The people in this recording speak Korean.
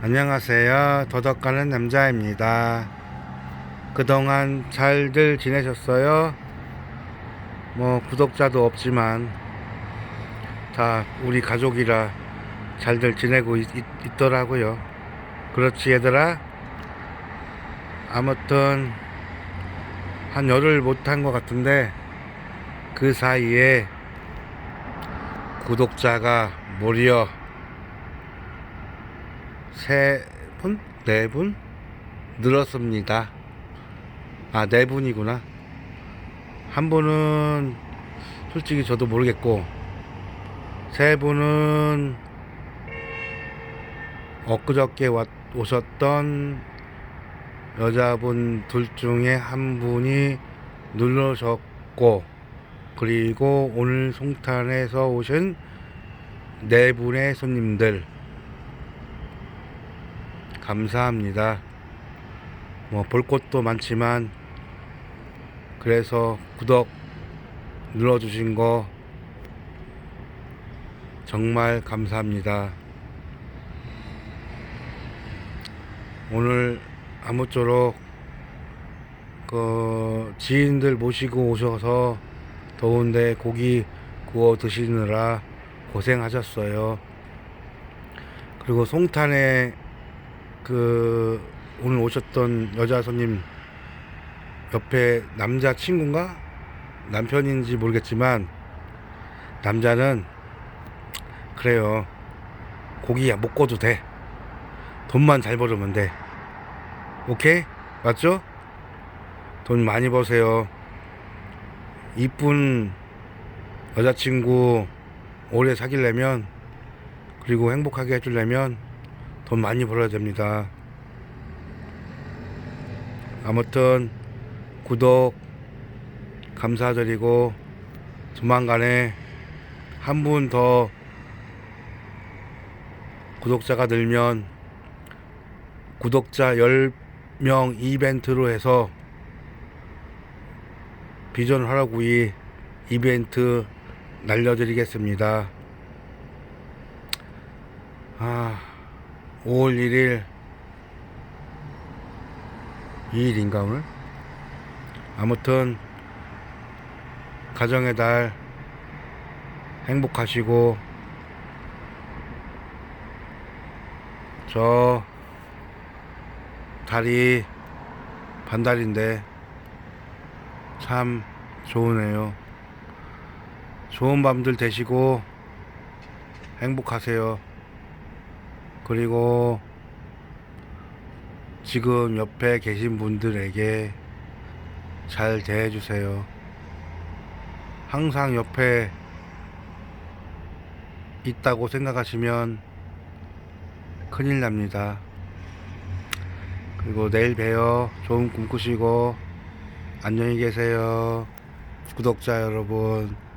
안녕하세요. 도덕가는 남자입니다. 그동안 잘들 지내셨어요? 뭐, 구독자도 없지만, 다 우리 가족이라 잘들 지내고 있, 더라고요 그렇지, 얘들아? 아무튼, 한 열흘 못한 것 같은데, 그 사이에 구독자가 무려 세 분? 네 분? 늘었습니다. 아, 네 분이구나. 한 분은 솔직히 저도 모르겠고, 세 분은 엊그저께 왔- 오셨던 여자분 둘 중에 한 분이 누르셨고, 그리고 오늘 송탄에서 오신 네 분의 손님들, 감사합니다. 뭐 볼 것도 많지만 그래서 구독 눌러주신 거 정말 감사합니다. 오늘 아무쪼록 그 지인들 모시고 오셔서 더운데 고기 구워 드시느라 고생하셨어요. 그리고 송탄에 그 오늘 오셨던 여자 손님 옆에 남자 친구인가? 남편인지 모르겠지만 남자는 그래요. 고기야 못 구워도 돼. 돈만 잘 벌으면 돼. 오케이? 맞죠? 돈 많이 버세요. 이쁜 여자친구 오래 사귀려면 그리고 행복하게 해주려면 돈 많이 벌어야 됩니다. 아무튼 구독 감사드리고 조만간에 한 분 더 구독자가 늘면 구독자 10명 이벤트로 해서 비전 화라구이 이벤트 날려드리겠습니다. 아, 5월 1일 2일인가 오늘? 아무튼 가정의 달 행복하시고 저 달이 반달인데 참 좋으네요. 좋은 밤들 되시고 행복하세요. 그리고 지금 옆에 계신 분들에게 잘 대해주세요. 항상 옆에 있다고 생각하시면 큰일 납니다. 그리고 내일 봬요. 좋은 꿈 꾸시고 안녕히 계세요. 구독자 여러분.